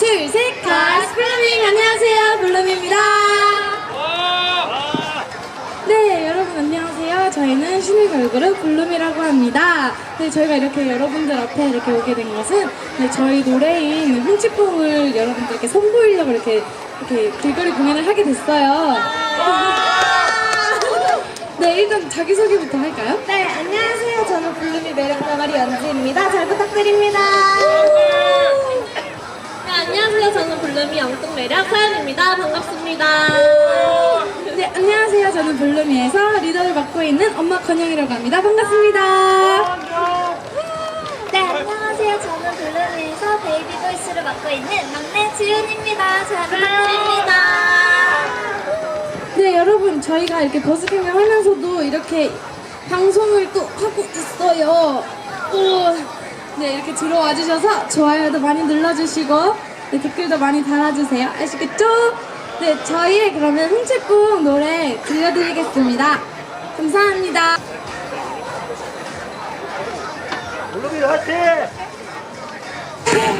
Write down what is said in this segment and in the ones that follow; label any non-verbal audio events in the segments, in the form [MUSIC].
둘, 셋, 가스 블루밍! 안녕하세요, 블루밍입니다. 네, 여러분 안녕하세요. 저희는 신인 걸그룹 블룸이라고 합니다. 네, 저희가 이렇게 여러분들 앞에 이렇게 오게 된 것은 네, 저희 노래인 훔치뽕을 여러분들께 선보이려고 이렇게 이렇게 길거리 공연을 하게 됐어요. [LAUGHS] 네, 일단 자기소개부터 할까요? 네, 안녕하세요. 저는 블루미 매력 병아리 연지입니다. 잘 부탁드립니다. 네, 안녕하세요. 저는 블루미 영동 매력 사연입니다. 반갑습니다. 네, 안녕하세요. 저는 블루미에서 리더를 맡고 있는 엄마 건영이라고 합니다. 반갑습니다. 네, 안녕하세요. 저는 블루미에서 베이비 보이스를 맡고 있는 막내 지윤입니다. 잘 부탁드립니다. 네, 여러분, 저희가 이렇게 버스킹을 하면서도 이렇게 방송을 또 하고 있어요. 오, 네, 이렇게 들어와 주셔서 좋아요도 많이 눌러주시고, 네, 댓글도 많이 달아주세요. 아시겠죠? 네, 저희의 그러면 훔치뽕 노래 들려드리겠습니다. 감사합니다. 블루비 화이팅! [LAUGHS]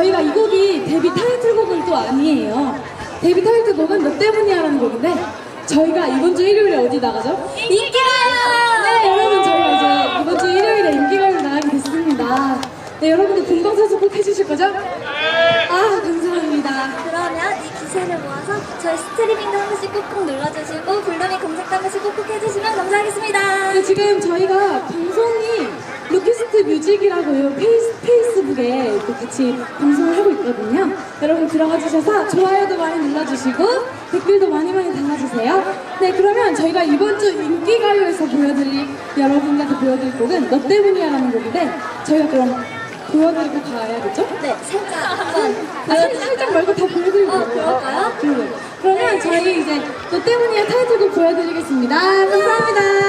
저희가 이 곡이 데뷔 타이틀곡은 또 아니에요. 데뷔 타이틀곡은 너 때문이야라는 곡인데 저희가 이번 주 일요일에 어디 나가죠? 인기가요! 네 여러분 저희가 이제 이번 주 일요일에 인기가요를 나가게 됐습니다. 네 여러분들 본방사수 꼭 해주실 거죠? 아 감사합니다. 그러면 이 기세를 모아서 저희 스트리밍도 한 번씩 꾹꾹 눌러주시고 블루미 검색도 한 번씩 꾹꾹 해주시면 감사하겠습니다. 네, 지금 저희가 방송이 뮤직이라고요 페이스, 페이스북에 같이 방송을 하고 있거든요 여러분 들어가 주셔서 좋아요도 많이 눌러주시고 댓글도 많이 많이 달아주세요 네 그러면 저희가 이번 주 인기가요에서 보여드릴 여러분들한테 보여드릴 곡은 너 때문이야라는 곡인데 저희가 그럼 보여드리고 가야겠죠? 네, 살짝 한번 아, 살- 살짝 말고 다 보여드리고 어. 그럴까요? 네. 그러면 저희 이제 너 때문이야 타이틀곡 보여드리겠습니다 감사합니다.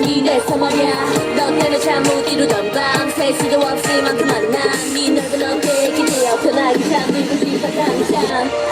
용기 내서 말야. 너 때문에 잠 못 이루던 밤새 수도 없을 만큼 만난 네 넓은 어깨에 기대어 편하게 잠들고 싶어 당장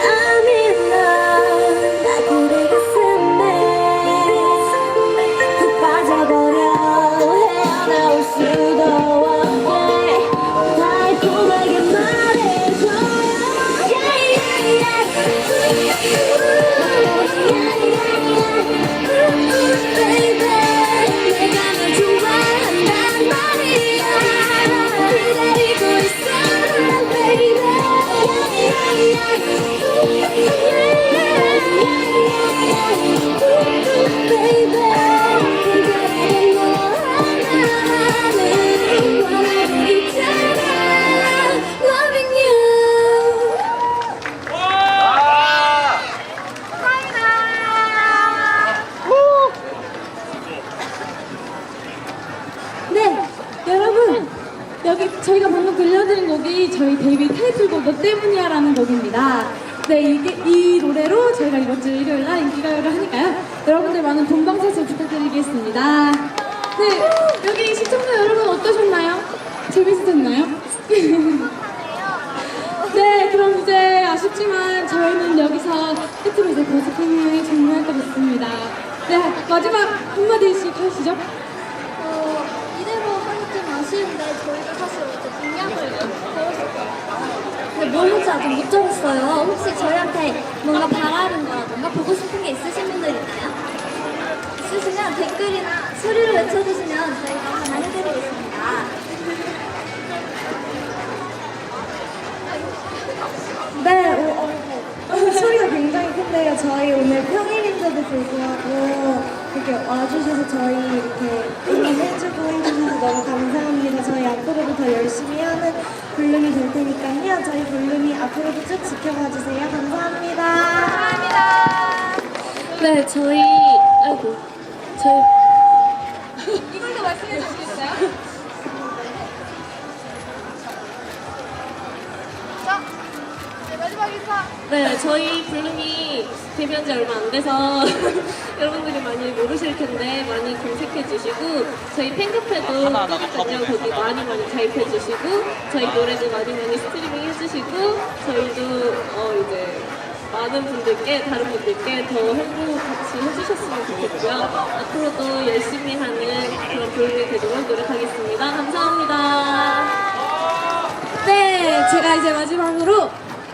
여기 저희가 방금 들려드린 곡이 저희 데뷔 타이틀곡 너 때문이야라는 곡입니다. 네, 이게 이 노래로 저희가 이번 주 일요일 날 인기가요를 하니까요. 여러분들 많은 본방사수 부탁드리겠습니다. 네, 여기 시청자 여러분 어떠셨나요? 재밌으셨나요? [LAUGHS] 네, 그럼 이제 아쉽지만 저희는 여기서 끝으로 이제 버스킹을 종료할 것 같습니다. 네, 마지막 한마디씩 하시죠. 어, 이대로 하기 좀 아쉬운데 저희도 사실 어제 공약을 걸었었거든요. 근데 뭘 할지 아직 못 정했어요. 혹시 저희한테 뭔가 바라는 거라던가 보고 싶은 게 있으신 분들 있나요? 있으시면 댓글이나 소리로 외쳐주시면 저희가 하나 해드리겠습니다. 네, 어, 어, 소리가 굉장히 큰데요. 저희 오늘 평일인데도 불구하고 이렇게 와주셔서 저희 이렇게 응원해주고 해주셔서 너무 감사합니다. 저희 블룸이 될 테니까요. 저희 블룸이 앞으로도 쭉 지켜봐 주세요. 감사합니다. 네, 저희 아이고 저희 네, 저희 블룸이 데뷔한 지 얼마 안 돼서 [LAUGHS] 여러분들이 많이 모르실 텐데 많이 검색해 구독해주시고 저희 팬카페도 뜨니까요 거기 많이 많이 가입해 주시고 저희 노래도 많이 많이 스트리밍 해주시고 저희도 어 이제 많은 분들께 다른 분들께 더 행복 같이 해주셨으면 좋겠고요. 앞으로도 열심히 하는 그런 교육이 되도록 노력하겠습니다. 감사합니다. 네, 제가 이제 마지막으로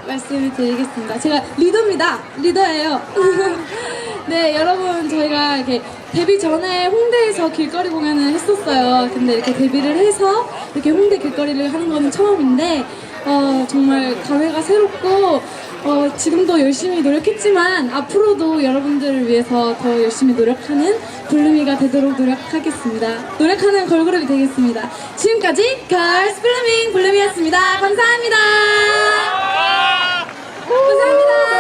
말씀을 드리겠습니다. 제가 리더입니다. 리더예요. [LAUGHS] 네, 여러분, 저희가 이렇게 데뷔 전에 홍대에서 길거리 공연을 했었어요. 근데 이렇게 데뷔를 해서 이렇게 홍대 길거리를 하는 거는 처음인데, 어, 정말 감회가 새롭고, 어, 지금도 열심히 노력했지만, 앞으로도 여러분들을 위해서 더 열심히 노력하는 블루미가 되도록 노력하겠습니다. 노력하는 걸그룹이 되겠습니다. 지금까지 걸스 블루밍 블루미였습니다. 감사합니다. 감사합니다.